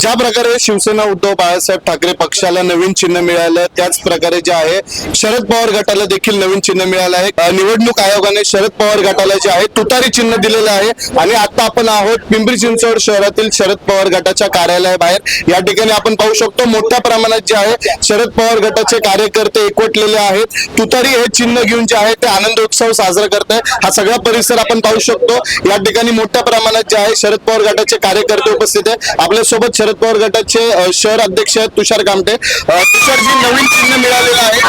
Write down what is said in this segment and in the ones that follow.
ज्या प्रकारे शिवसेना उद्धव बाळासाहेब ठाकरे पक्षाला नवीन चिन्ह मिळालं त्याच प्रकारे जे आहे शरद पवार गटाला देखील नवीन चिन्ह मिळालं आहे. निवडणूक आयोगाने शरद पवार गटाला जे आहे तुतारी चिन्ह दिलेलं आहे. आणि आता आपण आहोत पिंपरी चिंचवड शहरातील शरद पवार गटाच्या कार्यालयाबाहेर. या ठिकाणी आपण पाहू शकतो मोठ्या प्रमाणात जे आहे शरद पवार गटाचे कार्यकर्ते एकवटलेले आहेत. तुतारी हे चिन्ह घेऊन जे आहे ते आनंदोत्सव साजरा करत आहे. हा सगळा परिसर आपण पाहू शकतो. या ठिकाणी मोठ्या प्रमाणात जे आहे शरद पवार गटाचे कार्यकर्ते उपस्थित आहे आपल्यासोबत शरद पवार गटाचे शहर अध्यक्ष आहेत तुषार कामटे. तुषारजी नवीन चिन्ह मिळालेलं आहे.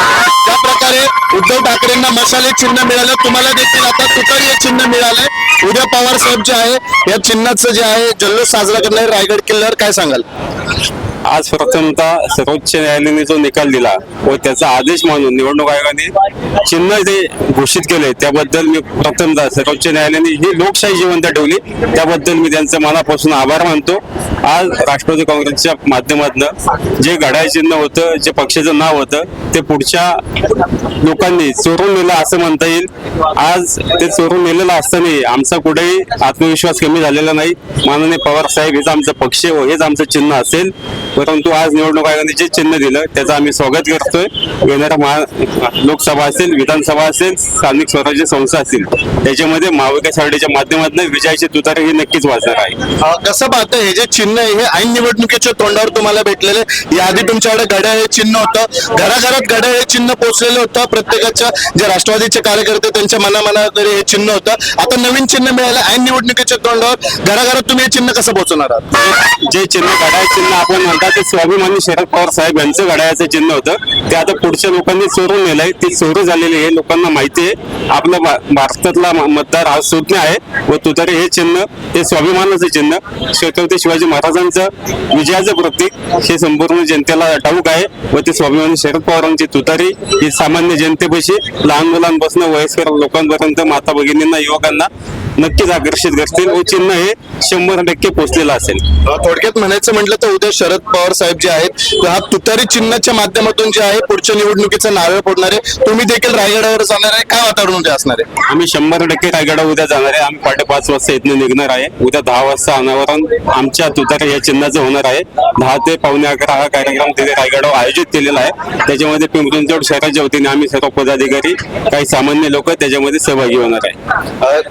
ज्या प्रकारे उद्धव ठाकरेंना मशाले चिन्ह मिळालं. तुम्हाला देखील आता तुतारी हे चिन्ह मिळालंय. उद्या पवार साहेब जे आहे या चिन्हाचं जे आहे जल्लोष साजरा करणार रायगड किल्ल्यावर काय सांगाल? आज प्रथमतः सर्वोच्च न्यायालयाने जो निकाल दिला व त्याचा आदेश मानून निवडणूक आयोगाने चिन्ह जे घोषित केले त्याबद्दल मी प्रथमतः सर्वोच्च न्यायालयाने ही लोकशाही जिवंत ठेवली. त्याबद्दल मी त्यांचं मनापासून आभार मानतो. आज राष्ट्रवादी काँग्रेसच्या माध्यमातून जे घड्याळ चिन्ह होतं जे पक्षाचं नाव होतं ते पुढच्या लोकांनी चोरून नेलं असं म्हणता येईल. आज ते चोरून नेलेलं असतानाही आमचा कुठेही आत्मविश्वास कमी झालेला नाही. माननीय पवार साहेब हेच आमचं पक्ष व हेच आमचं चिन्ह असेल. परंतु आज निवडणूक आयोगाने जे चिन्ह दिलं त्याचं आम्ही स्वागत करतोय. येणाऱ्या महा लोकसभा असेल विधानसभा असेल स्थानिक स्वराज्य संस्था असतील त्याच्यामध्ये महाविकास आघाडीच्या माध्यमातून विजयाची तुतारी ही नक्कीच वाचणार आहे. कसं पाहतं हे जे चिन्ह आहे हे ऐन निवडणुकीच्या तोंडावर तुम्हाला भेटलेले. याआधी तुमच्याकडे घड्याळ हे चिन्ह होतं. घराघरात घड्याळ हे चिन्ह पोचलेलं होतं. प्रत्येकाच्या जे राष्ट्रवादीचे कार्यकर्ते त्यांच्या मनामनाकडे हे चिन्ह होतं. आता नवीन चिन्ह मिळालं ऐन निवडणुकीच्या तोंडावर घराघरात तुम्ही हे चिन्ह कसं पोहोचवणार आहात? जे चिन्ह घड्याळ चिन्ह आपण म्हणतात ते स्वाभिमानी शरद पवार साहेब यांचं घड्याळाचं चिन्ह होतं. ते आता पुढच्या लोकांनी चोरून नेलंय. ती चोरू झालेली आहे. लोकांना माहिती आहे. आपला भा- भारतातला मतदार हा सुज्ञ आहे व तुतारी हे चिन्ह हे स्वाभिमानाचं चिन्ह छत्रपती शिवाजी महाराजांचं विजयाचं प्रतीक हे संपूर्ण जनतेला ठाऊक आहे व ते स्वाभिमानी शरद पवारांची तुतारी ही सामान्य जनतेपाशी लहान मुलांपासून वयस्कर लोकांपर्यंत माता भगिनींना युवकांना नक्कीच आकर्षित करतील. व चिन्ह हे शंभर टक्के पोचलेलं असेल. थोडक्यात म्हणायचं म्हटलं तर उद्या शरद पवार साहेब जे आहेत हा तुतारी चिन्हाच्या माध्यमातून जे आहे पुढच्या निवडणुकीचं नारळ फोडणार आहे. तुम्ही देखील रायगडावर जाणार आहे काय वातावरण उद्या असणार आहे? आम्ही शंभर टक्के रायगडा उद्या जाणार आहे. आम्ही पाटे पाच वाजता इथनं निघणार आहे. उद्या दहा वाजता अनावरण आमच्या तुतारे या चिन्हाचं होणार आहे. दहा ते पावणे अकरा हा कार्यक्रम तिथे रायगडावर आयोजित केलेला आहे. त्याच्यामध्ये पिंपरी चिंचवड शहराच्या वतीने आम्ही सर्व पदाधिकारी काही सामान्य लोक त्याच्यामध्ये सहभागी होणार आहे. अ,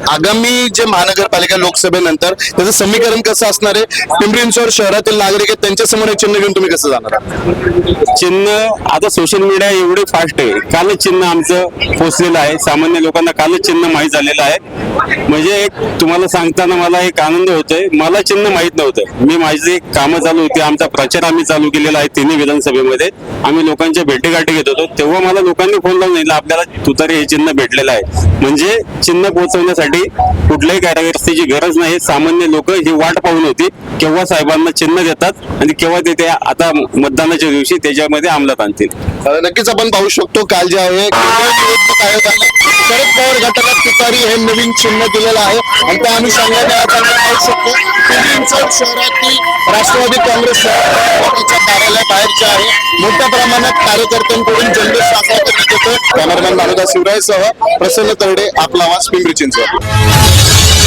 आगामी जे महानगरपालिका लोकसभेनंतर त्याचं समीकरण कसं असणार आहे? पिंपरी चिंचवड शहरातील नागरिक आहेत त्यांच्यासमोर चिन्ह घेऊन तुम्ही कसं जाणार आहात? चिन्ह आता सोशल मीडिया एवढे फास्ट आहे. कालच चिन्ह आमचं पोचलेलं आहे. सामान्य लोकांना कालच चिन्ह माहीत झालेलं आहे. म्हणजे एक तुम्हाला सांगताना मला एक आनंद होतोय. मला चिन्ह माहीत नव्हतं. मी माझी कामं चालू होती आमचा प्रचार आम्ही चालू केलेला आहे तिन्ही विधानसभेमध्ये. आम्ही लोकांच्या भेटीगाठी घेत होतो. तेव्हा मला लोकांनी फोन लावून दिला आपल्याला तुतारी हे चिन्ह भेटलेलं आहे. म्हणजे चिन्ह पोहोचवण्यासाठी कुठल्याही कार्यकर्त्याची गरज नाही. सामान्य लोक ही वाट पाहून होती केव्हा साहेबांना चिन्ह देतात आणि केव्हा ते आता मतदानाच्या दिवशी त्याच्यामध्ये अंमलात आणतील. नक्कीच आपण पाहू शकतो काल जे आहे शरद पवार गटाला तुतारी हे नवीन चिन्ह दिलेलं आहे. आणि त्या अनुषंगाने आज आपण पाहू शकतो पिंपरी शहरातील राष्ट्रवादी काँग्रेस कार्यालय कार्यालयाबाहेर जे आहे मोठ्या प्रमाणात कार्यकर्त्यांकडून जल्लोष साजरा करण्यात येतो कॅमेरामॅन मानुदा शिवरायसह प्रसन्न तरडे आपला आवाज पिंपरी चिंचवड